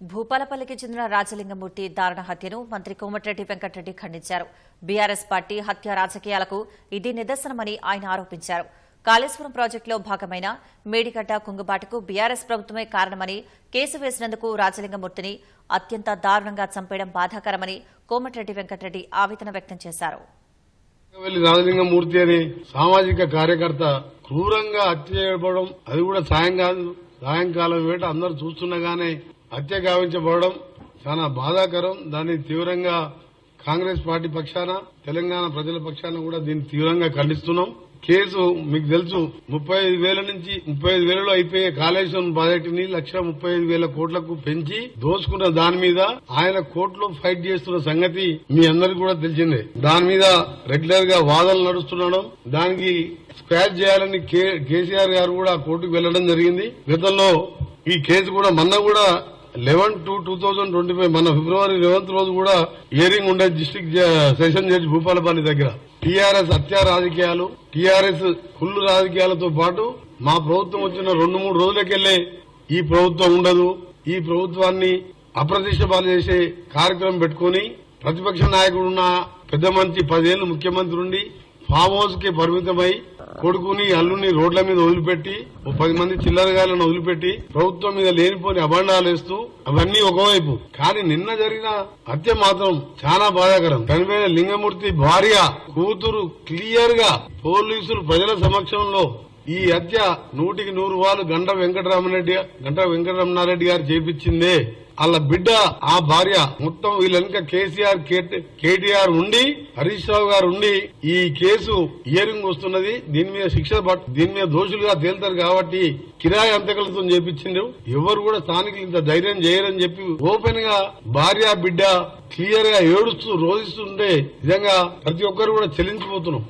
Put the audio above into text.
భూపాలపల్లికి చెందిన రాజలింగమూర్తి దారుణ హత్యను మంత్రి కోమటిరెడ్డి వెంకటరెడ్డి ఖండించారు. బీఆర్ఎస్ పార్టీ హత్య రాజకీయాలకు ఇది నిదర్శనమని ఆయన ఆరోపించారు. కాళేశ్వరం ప్రాజెక్టులో భాగమైన మేడిగడ్డ కుంగుబాటుకు బీఆర్ఎస్ ప్రభుత్వమే కారణమని కేసు వేసినందుకు రాజలింగమూర్తిని అత్యంత దారుణంగా చంపేయడం బాధాకరమని కోమటిరెడ్డి వెంకటరెడ్డి ఆవేదన వ్యక్తం చేశారు. రాజలింగమూర్తి అనే సామాజిక కార్యకర్త క్రూరంగా హత్య చేయబడడం అది కూడా సాయం కాదు సాయంకాలం వేట అందరూ చూస్తుండగానే హత్య గావించబడడం చాలా బాధాకరం. దాన్ని తీవ్రంగా కాంగ్రెస్ పార్టీ పక్షాన తెలంగాణ ప్రజల పక్షాన కూడా దీన్ని తీవ్రంగా ఖండిస్తున్నాం. కేసు మీకు తెలుసు ముప్పై ఐదు వేల నుంచి ముప్పై ఐదు వేలలో అయిపోయే కాళేశ్వరం ప్రాజెక్టుని లక్ష ముప్పై ఐదు వేల కోట్లకు పెంచి దోచుకున్న దాని మీద ఆయన కోర్టులో ఫైట్ చేస్తున్న సంగతి మీ అందరికి కూడా తెలిసిందే. దాని మీద రెగ్యులర్గా వాదనలు నడుస్తుండడం దానికి స్క్రాచ్ చేయాలని కే- కేసీఆర్ గారు కూడా కోర్టుకు వెళ్ళడం జరిగింది. గతంలో ఈ కేసు కూడా మొన్న కూడా eleven two two thousand twenty five మన ఫిబ్రవరి లెవెన్త్ రోజు కూడా హియరింగ్ ఉండే డిస్టిక్ సెషన్ జడ్జి భూపాలపల్లి దగ్గర. టీఆర్ఎస్ హత్యా రాజకీయాలు టీఆర్ఎస్ కుళ్ళు రాజకీయాలతో పాటు మా ప్రభుత్వం వచ్చిన రెండు మూడు రోజులకెళ్ళే ఈ ప్రభుత్వం ఉండదు. ఈ ప్రభుత్వాన్ని అప్రతిష్ట పాలు చేసే కార్యక్రమం పెట్టుకుని ప్రతిపక్ష నాయకుడున్న పెద్ద మంత్రి పదేళ్ళు ముఖ్యమంత్రి ఉండి ఫామ్ హౌస్కి పరిమితమై కొడుకుని అల్లుని రోడ్ల మీద వదిలిపెట్టి ఓ పది మంది చిల్లరగాలను వదిలిపెట్టి ప్రభుత్వం మీద లేనిపోని అభండాలు వేస్తూ అవన్నీ ఒకవైపు. కానీ నిన్న జరిగిన హత్య మాత్రం చాలా బాధాకరం. చనిపోయిన లింగమూర్తి భార్య కూతురు క్లియర్గా పోలీసులు ప్రజల సమక్షంలో ఈ హత్య నూటికి నూరు వాళ్ళు గంట వెంకటరామరెడ్డి గంట వెంకటరమణారెడ్డి గారు చేపించిందే. వాళ్ళ బిడ్డ ఆ భార్య మొత్తం వీళ్ళనుక కేసీఆర్ కేటీఆర్ ఉండి హరీష్ రావు గారు ఉండి ఈ కేసు హియరింగ్ వస్తున్నది. దీని మీద శిక్ష పట్- దీని మీద దోషులుగా తేలుతారు కాబట్టి కిరాయి అంతకలతో చేపించిండు. ఎవరు కూడా స్థానికులు ఇంత ధైర్యం చేయరని చెప్పి ఓపెన్గా భార్య బిడ్డ క్లియర్గా ఏడుస్తూ రోధిస్తుంటే నిజంగా ప్రతి ఒక్కరు కూడా చెల్లించిపోతున్నాం